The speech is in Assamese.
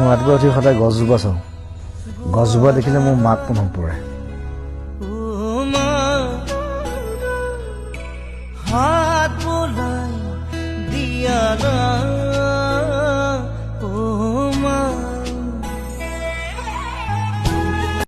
মই ৰাতিপুৱা উঠি সদায় গছজোপা চাওঁ। গছজোপা দেখিলে মোৰ মাক মনত পৰে।